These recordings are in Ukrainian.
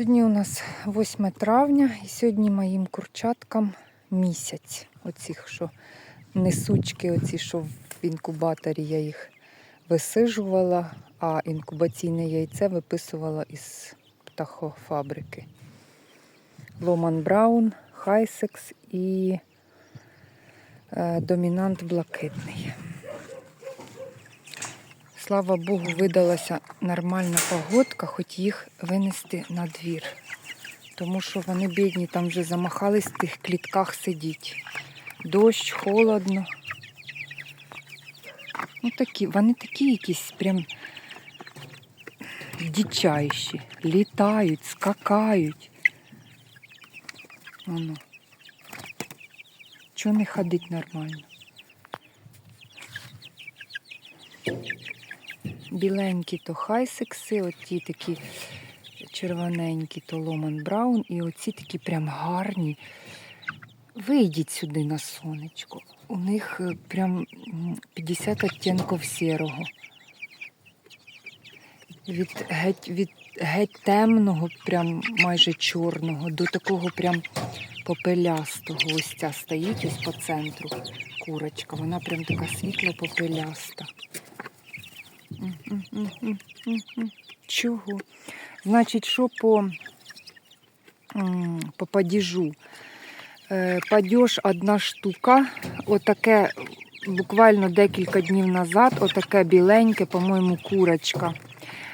Сьогодні у нас 8 травня і сьогодні моїм курчаткам місяць. Оцих, що несучки, оці, що в інкубаторі я їх висижувала, а інкубаційне яйце виписувала із птахофабрики. Ломан Браун, Хайсекс і е, домінант блакитний. Слава Богу, видалася нормальна погодка, хоч їх винести на двір. Тому що вони бідні там вже замахались в тих клітках сидіть. Дощ, холодно. Ну такі, вони такі якісь прям дичайші. Літають, скакають. Воно. Чого не ходить нормально? Біленькі то хайсекси, оті такі червоненькі, то Ломан Браун, і оці такі прям гарні. Вийдіть сюди на сонечко. У них е, прям 50 оттінків сірого. Від геть, від геть темного, прям майже чорного, до такого прям попелястого. Ось ця стоїть ось по центру курочка. Вона прям така світло-попеляста. М-м-м-м-м-м. Чого? Значить, що по, по падіжу? Е, Падіж одна штука, отаке буквально декілька днів назад, отаке біленьке, по-моєму, курочка.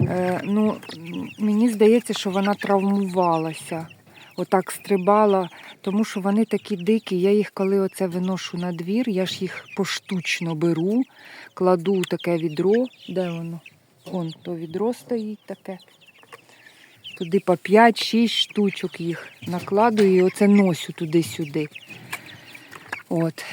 Е, ну, мені здається, що вона травмувалася. Отак стрибала, тому що вони такі дикі. Я їх, коли оце виношу на двір, я ж їх поштучно беру, кладу у таке відро. Де воно? Вон то відро стоїть таке. Туди по 5-6 штучок їх накладую і оце носю туди-сюди. От.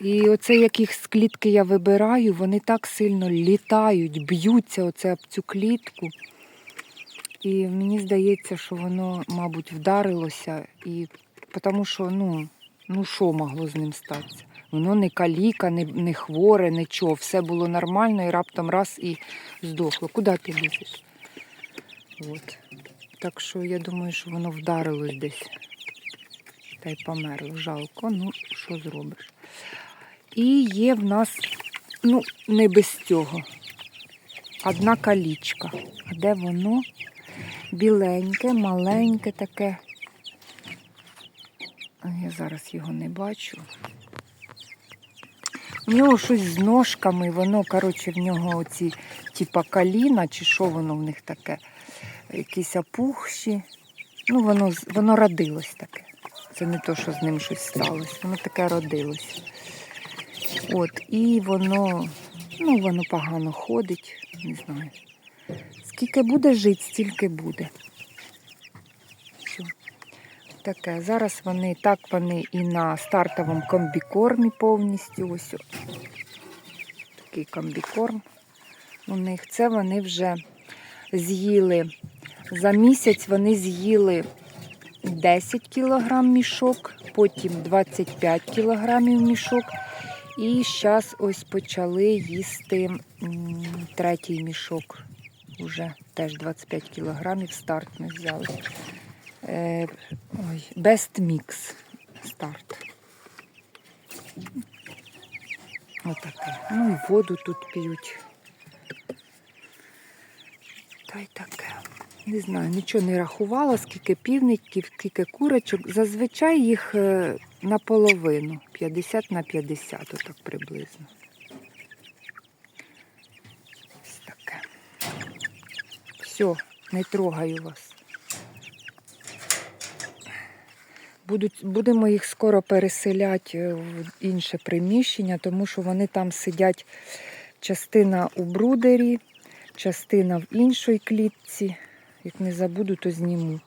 І оце як їх з клітки я вибираю, вони так сильно літають, б'ються оце об цю клітку. І мені здається, що воно, мабуть, вдарилося, і тому що, ну, ну що могло з ним статися? Воно не каліка, не, не хворе, нічого. Все було нормально і раптом раз і здохло. Куди ти лізеш? От. Так що я думаю, що воно вдарилось десь. Та й померло. Жалко, ну що зробиш? І є в нас, ну, не без цього. Одна калічка. А де воно? Біленьке, маленьке таке. Я зараз його не бачу. У нього щось з ножками, воно, коротше, в нього оці, типа каліна, чи що воно в них таке, якісь опухші. Ну, воно, воно родилось таке. Це не то, що з ним щось сталося. Воно таке родилось. От, і воно, ну, воно погано ходить, не знаю. Скільки буде жити, стільки буде. Все. Таке. Зараз вони, так вони і на стартовому комбікормі повністю. Ось такий комбікорм у них. Це вони вже з'їли. За місяць вони з'їли 10 кілограм мішок, потім 25 кілограмів мішок. І зараз ось почали їсти третій мішок. Уже теж 25 кілограмів старт ми взяли. Е, ой, Best Mix старт. Отаке. Ну і воду тут п'ють. Та й таке. Не знаю, нічого не рахувала, скільки півників, скільки курочок. Зазвичай їх е, наполовину, 50 на 50, отак приблизно. Ось таке. Все, не трогаю вас. Будуть, будемо їх скоро переселяти е, в інше приміщення, тому що вони там сидять частина у брудері, частина в іншій клітці. Як не забуду, то зніму.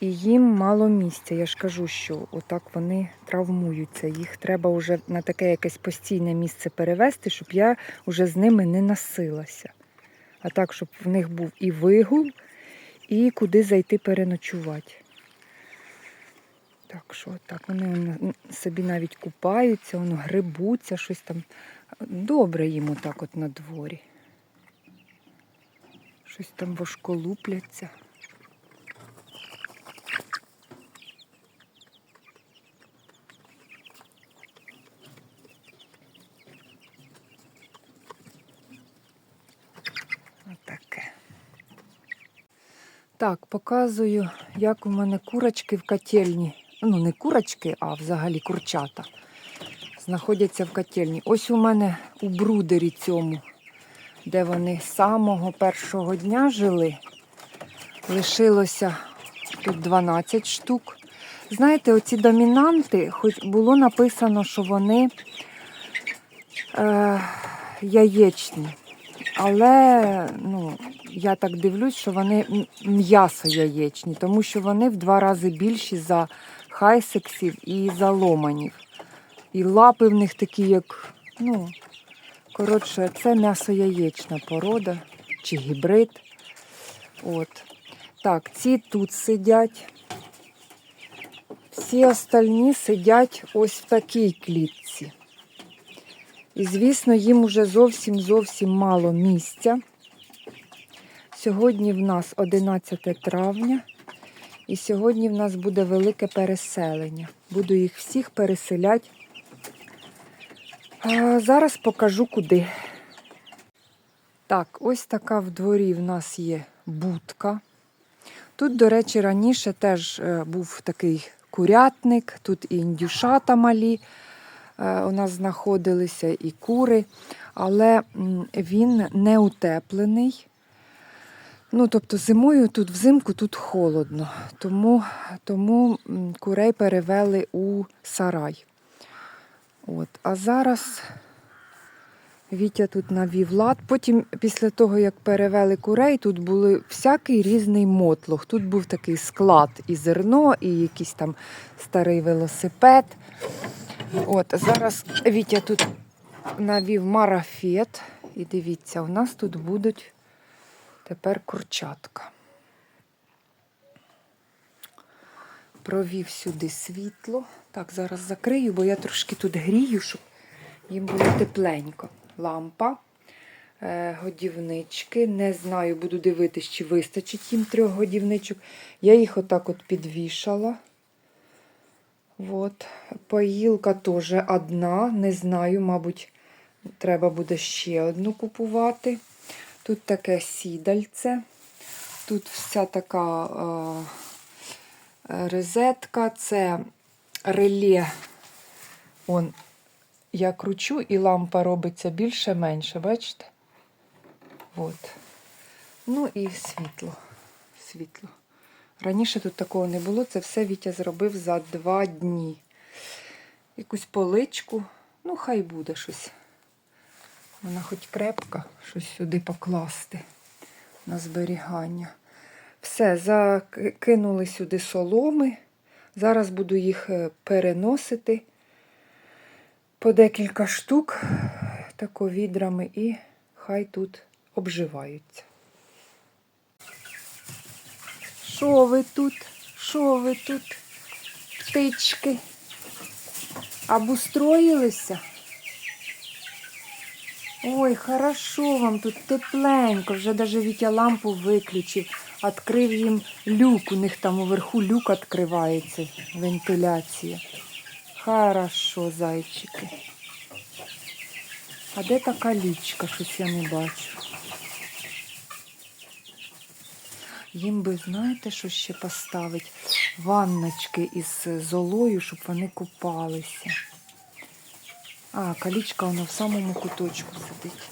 І їм мало місця. Я ж кажу, що отак вони травмуються. Їх треба вже на таке якесь постійне місце перевести, щоб я вже з ними не носилася. А так, щоб в них був і вигул, і куди зайти переночувати. Так що так, вони собі навіть купаються, воно грибуться, щось там. Добре їм отак от на дворі. Щось там вошколупляться. Так, показую, як у мене курочки в котельні. Ну, не курочки, а взагалі курчата. Знаходяться в котельні. Ось у мене у брудері цьому, де вони з самого першого дня жили. Лишилося тут 12 штук. Знаєте, оці домінанти, хоч було написано, що вони е, яєчні. Але ну, я так дивлюсь, що вони м'ясо яєчні, тому що вони в два рази більші за хайсексів і за ломанів. І лапи в них такі, як, ну, коротше, це м'ясо яєчна порода чи гібрид. От. Так, ці тут сидять. Всі остальні сидять ось в такій клітці. І, звісно, їм уже зовсім зовсім мало місця. Сьогодні в нас 11 травня, і сьогодні в нас буде велике переселення. Буду їх всіх переселяти. А зараз покажу куди. Так, ось така в дворі в нас є будка. Тут, до речі, раніше теж е, був такий курятник, тут і індюшата малі у нас знаходилися, і кури, але він не утеплений. Ну, тобто зимою тут взимку тут холодно, тому, тому курей перевели у сарай. От. А зараз Вітя тут навів лад. Потім, після того, як перевели курей, тут були всякий різний мотлох. Тут був такий склад і зерно, і якийсь там старий велосипед. От, зараз Вітя тут навів марафет. І дивіться, у нас тут будуть тепер курчатка. Провів сюди світло. Так, зараз закрию, бо я трошки тут грію, щоб їм було тепленько. Лампа, е, годівнички. Не знаю, буду дивитись, чи вистачить їм трьох годівничок. Я їх отак от підвішала. От. Поїлка теж одна. Не знаю, мабуть, треба буде ще одну купувати. Тут таке сідальце. Тут вся така е, розетка, це реле. Он, я кручу і лампа робиться більше-менше, бачите? От. Ну і світло. Світло. Раніше тут такого не було, це все Вітя зробив за два дні. Якусь поличку, ну, хай буде щось. Вона хоч крепка, щось сюди покласти на зберігання. Все, закинули сюди соломи. Зараз буду їх е, переносити по декілька штук тако відрами і хай тут обживаються. Що ви тут? Що ви тут? Птички? Обустроїлися? Ой, хорошо вам тут тепленько. Вже даже Вітя лампу виключив. Відкрив їм люк. У них там уверху люк відкривається. Вентиляція. Хорошо, зайчики. А де така лічка? Щось я не бачу. Їм би, знаєте, що ще поставити? Ванночки із золою, щоб вони купалися. А, калічка вона в самому куточку сидить.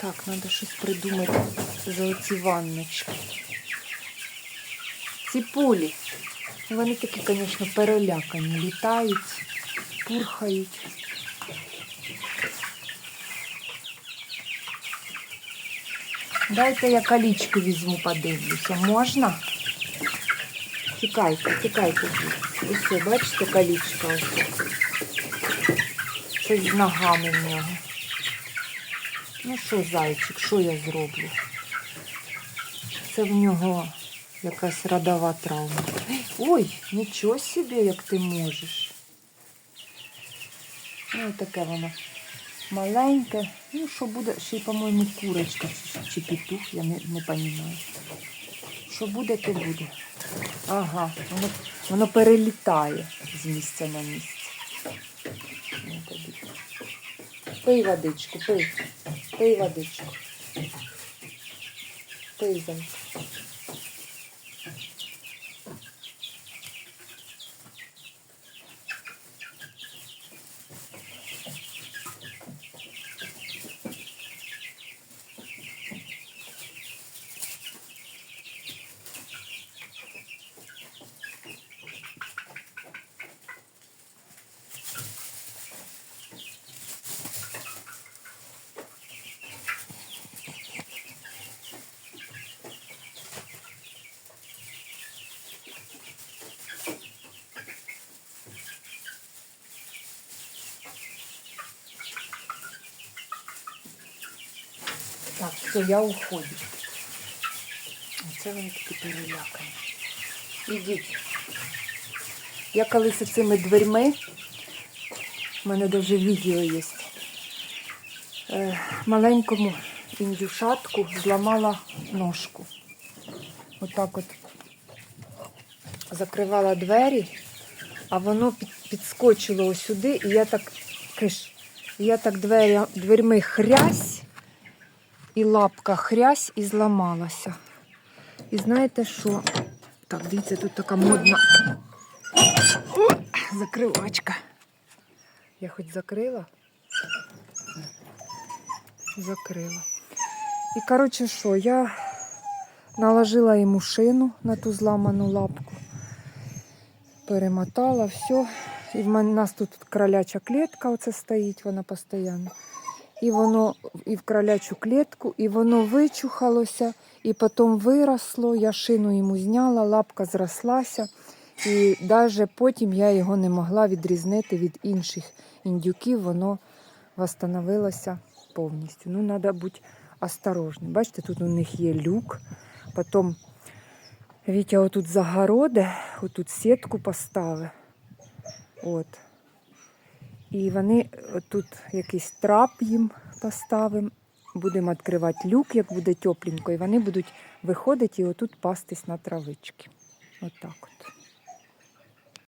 Так, треба щось придумати за оці ванночки. Ці пулі. Вони такі, звісно, перелякані. Літають, пурхають. Дайте я калічку візьму, подивлюся. Можна? Тікайте, тікайте. Ось, бачите, калічка ось. Щось з ногами в нього. Ну що, зайчик, що я зроблю? Це в нього якась родова травма. Ой, нічого собі, як ти можеш. Ну, таке воно маленьке. Ну, що буде, ще й, по-моєму, курочка чи, петух, я не, не розумію. Що буде, то буде. Ага, воно, воно перелітає з місця на місце. Ну. Пий водичку, пий. Пий водичку. Пий, зайка. Все, я уходжу. Оце вони такі перелякані. Ідіть. Я колись цими дверьми, в мене навіть відео є. Е, маленькому індюшатку зламала ножку. Отак от закривала двері, а воно підскочило сюди, і я так киш, я так двері, дверьми хрясь, і лапка хрясь і зламалася. І знаєте що? Так, дивіться, тут така модна О, закривачка. Я хоч закрила? Закрила. І коротше, що, я наложила йому шину на ту зламану лапку, перемотала все. І в мене у нас тут кроляча клітка оце стоїть, вона постійно. І воно і в кролячу клітку, і воно вичухалося, і потім виросло. Я шину йому зняла, лапка зрослася. І навіть потім я його не могла відрізнити від інших індюків, воно восстановилося повністю. Ну, треба бути осторожним. Бачите, тут у них є люк. Потім Вітя отут загороде, отут сітку поставив. От. І вони е, тут якийсь трап їм поставимо. Будемо відкривати люк, як буде тепленько, і вони будуть виходити і отут пастись на травички. Отак от.